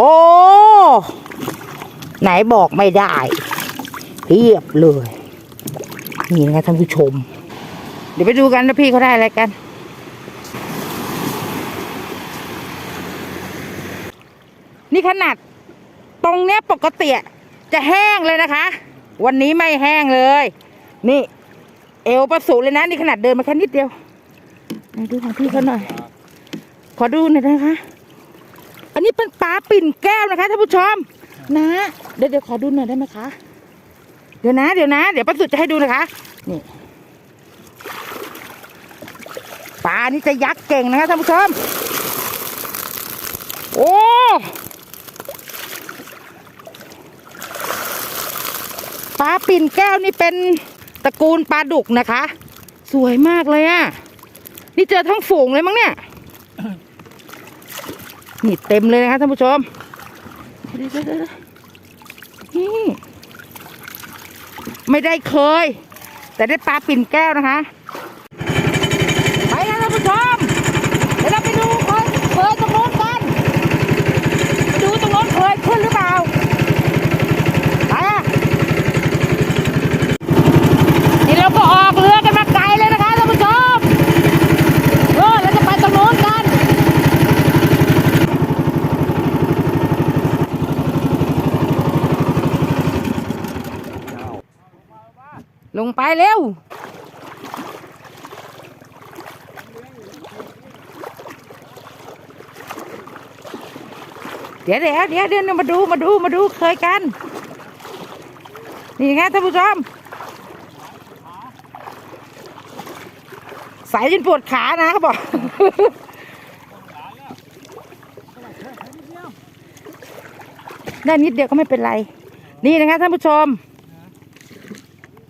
โหไหนบอกไม่ได้เทียบเลย นี่นะท่านผู้ชม เดี๋ยวไปดูกันว่าพี่เขาได้อะไรกัน นี่ขนาดตรงเนี้ยปกติจะแห้งเลยนะคะ วันนี้ไม่แห้งเลย นี่ เอวประสูเลยนะ นี่ขนาดเดินมาแค่นิดเดียวไหนดูของพี่เขาหน่อย ขอดูหน่อยนะคะ อันนี้เป็นปลาปิ่นแก้วนะคะท่านผู้ชมนะเดี๋ยวเดี๋ยวขอดูหน่อยได้ไหมคะ เดี๋ยวนะ เดี๋ยวนะ เดี๋ยวประสุดจะให้ดูนะคะ นี่ปลานี่จะยักษ์เก่งนะคะท่านผู้ชม โอ้ปลาปิ่นแก้วนี่เป็นตระกูลปลาดุกนะคะ สวยมากเลยอะ่ะ นี่เจอทั้งฝูงเลยมั้งเนี่ย นี่เต็มเลยนะคะท่านผู้ชมเดี๋ยวๆๆนี่ไม่ได้เคย แต่ได้ปลาปิ่นแก้วนะคะ ไปนะท่านผู้ชม เดี๋ยวเราไปดูคนเคยตรงโน้นกันไปดูตรงโน้นเคยขึ้นหรือเปล่าไปอะนี่เราก็ออกเรือกันมาไกลเลยนะคะท่านผู้ชมเออเราจะไปตรงโน้นกัน ลงไปเร็ว เดี๋ยวเดี๋ยวเดี๋ยวเดี๋ยวมาดูมาดูมาดูเคยกัน นี่ไงท่านผู้ชมสายจนปวดขานะเขาบอกได้นิดเดียวก็ไม่เป็นไร นี่นะคะท่านผู้ชม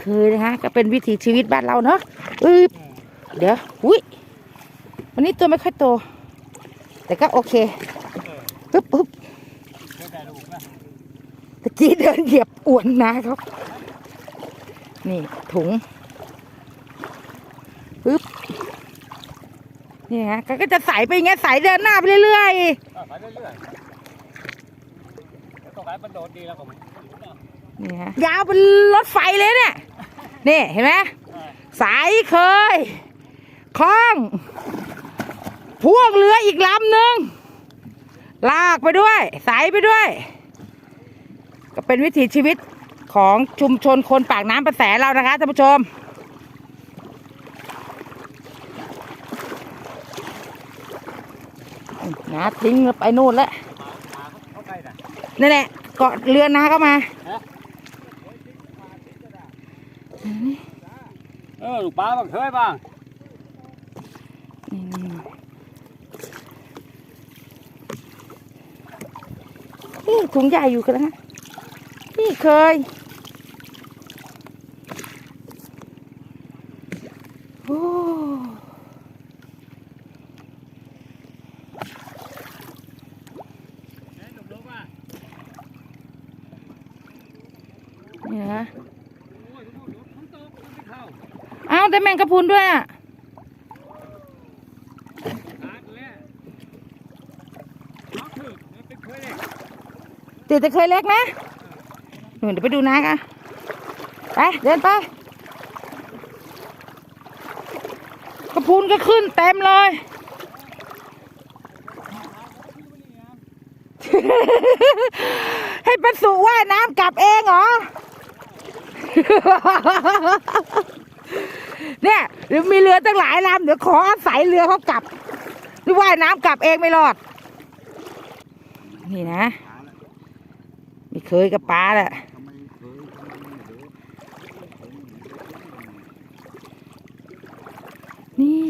เคยนะคะก็เป็นวิถีชีวิตบ้านเราเนาะอึบเดี๋ยวอุ้ยวันนี้ตัวไม่ค่อยโต แต่ก็โอเคปึ๊บปึ๊บ ตะกี้เดินเหยียบอวนนะครับนี่ถุงปึ๊บนี่ฮะก็ก็จะใสไปอย่างเงี้ยใสเดินหน้าไปเรื่อยอะไปเรื่อยๆแล้วตรงไหนมันโดดดีแล้วผมๆนี่ฮะยาวเป็นรถไฟเลยเนี่ยนี่เห็นไหมสายเคยคล้อง พ่วงเรืออีกลำหนึ่งลากไปด้วย สายไปด้วย ก็เป็นวิถีชีวิตของชุมชนคนปากน้ำประแสเรานะคะท่านผู้ชม นะทิ้งไปนู่นแล้วเข้าใกล้น่ะนั่นแหละเกาะเรือนาเข้ามาเออลูกปลาบ้างเคยบ้างนี่ถุงใหญ่อยู่กันนะ นี่เคยโอ้หนุ่มรู้ป่ะนี่นะโอ้ยลูกๆมันโตมันไม่เข้าอ้าวแต่แมงกะพรุนด้วยอะขาดแล้วน้องถึกมันเป็นเคยเล็กติดแต่เคยเล็กนะ เดี๋ยวไปดูนะกันไปเดินไปกระพุนก็ขึ้นเต็มเลยให้ปลาสุว่ายน้ำกลับเองเหรอ เนี่ยเดี๋ยวมีเรือตั้งหลายลำเดี๋ยวขออาศัยเรือเขากลับหรือว่ายน้ำกลับเองไม่รอด นี่นะไม่เคยกับปลาแหละนี่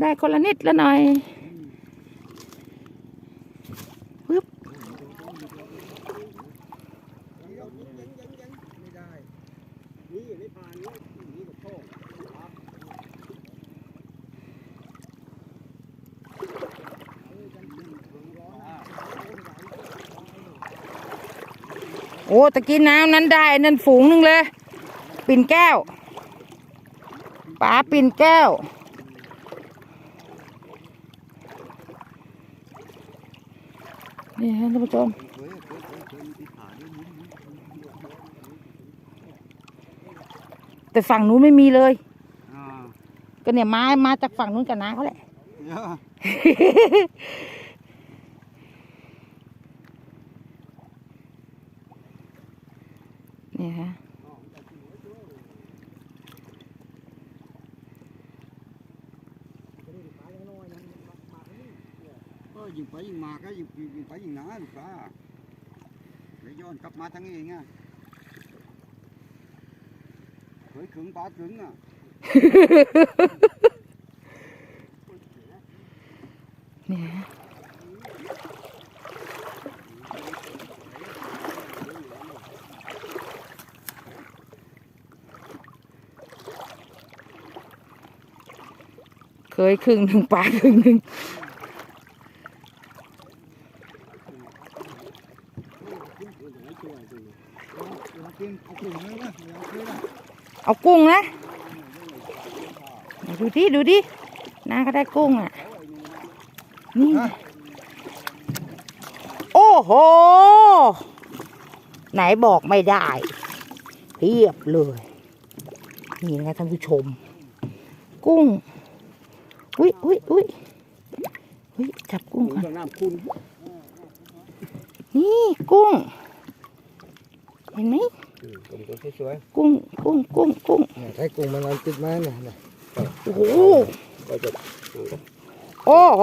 ได้คนละนิดละหน่อยปึ๊บโอ้ตะกี้น้ำนั้นได้นั่นฝูงหนึ่งเลย ปิ่นแก้วปลาปิ่นแก้ว นี่ฮะท่านผู้ชมเคยเคยเคยเคยมีที่ขาด้วยมุ้งแต่ฝั่งนู้นไม่มีเลยอ่าก็เนี่ยมา มาจากฝั่งนู้นกับน้าเขาแหละ เยอะ เนี่ยฮะ ก็ ยิงไปยิงมาก็ยิงยิงไปยิงหนาลูกปลาแล้วย้อนกลับมาทั้งเองอะเคยขึงปลาขึงอะเนี่ยเคยครึ่งหนึ่งปลาครึ่งหนึ่ง เอากินเอาขึงเลยนะเอาเคยนะ เอากุ้งนะ ดูดิ ดูดิน้าก็ได้กุ้งอะ นี่ โอ้โห ไหนบอกไม่ได้เพียบเลย นี่นะคะท่านผู้ชม กุ้ง อุ้ยอุ้ยอุ้ยอุ้ยจับกุ้งก่อนน้ำคุณนี่กุ้ง เห็นไหม กลมตัวสวยกุ้งกุ้งกุ้งกุ้งๆเนี่ยใช้กุ้งมันมันติดมาเนี่ยนะโอ้โหก็จะโอ้โห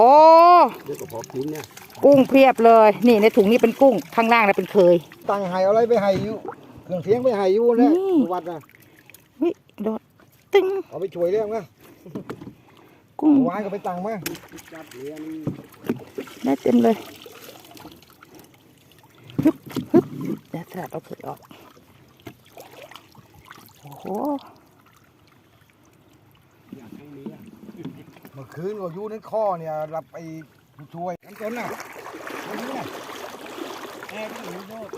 เรียวก็พอกินเนี่ยกุ้งเพียบเลย นี่ในถุงนี้เป็นกุ้งข้างล่างนะเป็นเคย ตั้งไห้อะไรไปไห้อยู่เครื่องเสียงไปไห้อยู่เนี่ยนี่ วัดนะเฮ้ยโดดตึงเอาไปช่วยเรื่องนะกุ้งวานก็ไปตังมาจับเรียนได้เต็มเลยฮึบฮึบเดี๋ยวสลัดเอาเคยออก หเมื่อคืนก็อยู่ในข้อเนี่ยรับไอ้ผู้ช่วยน้ำต้นน่ะตรงนี้น่ะแอบอยู่โน่น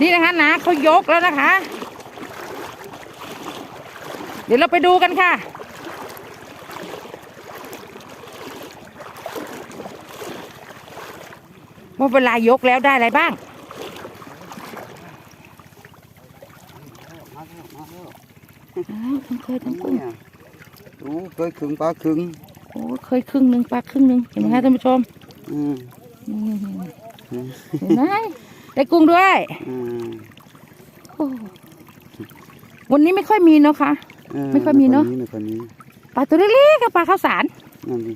นี่นะคะนะเขายกแล้วนะคะ เดี๋ยวเราไปดูกันค่ะ ว่าเวลายกแล้วได้อะไรบ้าง มาแล้วมาแล้ว อ้าว ทั้งเคยทั้งกุ้งเนี่ยดูเคยขึงปลาขึงโอ้เคยครึ่งหนึ่งปลาครึ่งหนึ่งเห็นไหมคะท่านผู้ชมอืมนี่อืมเห็นไหมได้กุ้งด้วยอืมโอ้วันนี้ไม่ค่อยมีเนาะค่ะเออไม่ค่อยมีเนอะไม่ค่อยมีปลาตัวเล็กๆกับปลาข้าวสารนั่นดิ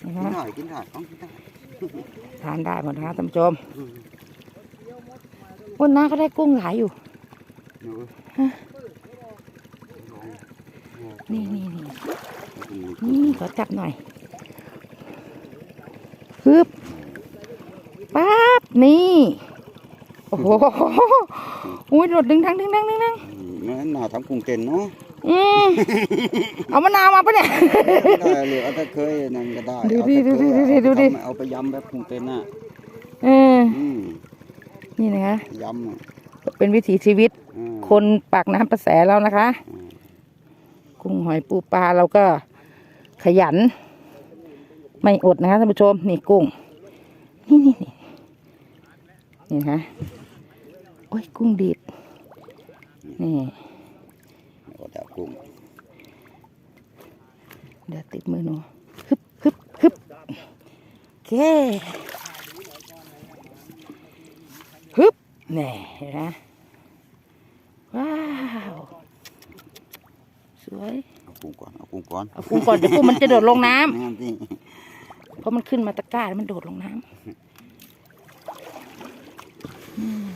เห็นไหมกินได้กินได้ต้องกินได้ทานได้หมดนะคะท่านผู้ชมอืมวันหน้าก็ได้กุ้งหลายอยู่เนอะฮะลองนี่นี่นี่อืมนี่ขอจับหน่อยฮึบปั๊บนี่ โอ้โหอุ้ยโดดดึงทั้งดึงทั้งดึงทั้งนั่นน่าทำกุ้งเต้นเนาะอืมเอามะนาวมาปะเนี่ยได้เลยเอาแต่เคยนั่นก็ได้ดูเอาดิแต่เคยดูดิดูดิเอาไปทำเอาไปยำแบบกุ้งเต้นน่ะเอออืมนี่นะคะยำอะเป็นวิถีชีวิตอืม คนปากน้ำประแสแล้วนะคะอืมกุ้งหอยปูปลาเราก็ขยัน ไม่อดนะคะท่านผู้ชมนี่กุ้ง นี่นี่นี่นี่นะคะโอ้ยกุ้งดีดนี่เอาแต่กุ้งเดี๋ยวติดมือหนูฮึบฮึบฮึบโอเคฮึบแน่เห็นไหม ว้าวสวย เอากุ้งก่อน เอากุ้งก่อนเอากุ้งก่อนเดี๋ยวกุ้งมันจะโดดลงน้ำนั่นสิเพราะมันขึ้นมาตะกร้าแล้วมันโดดลงน้ำอืม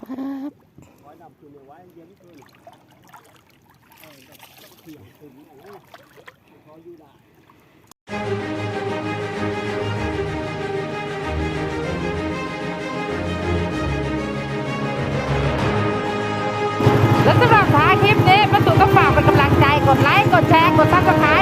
ปั๊บ ดแชร์กดซับสไครต์แล้วเจอ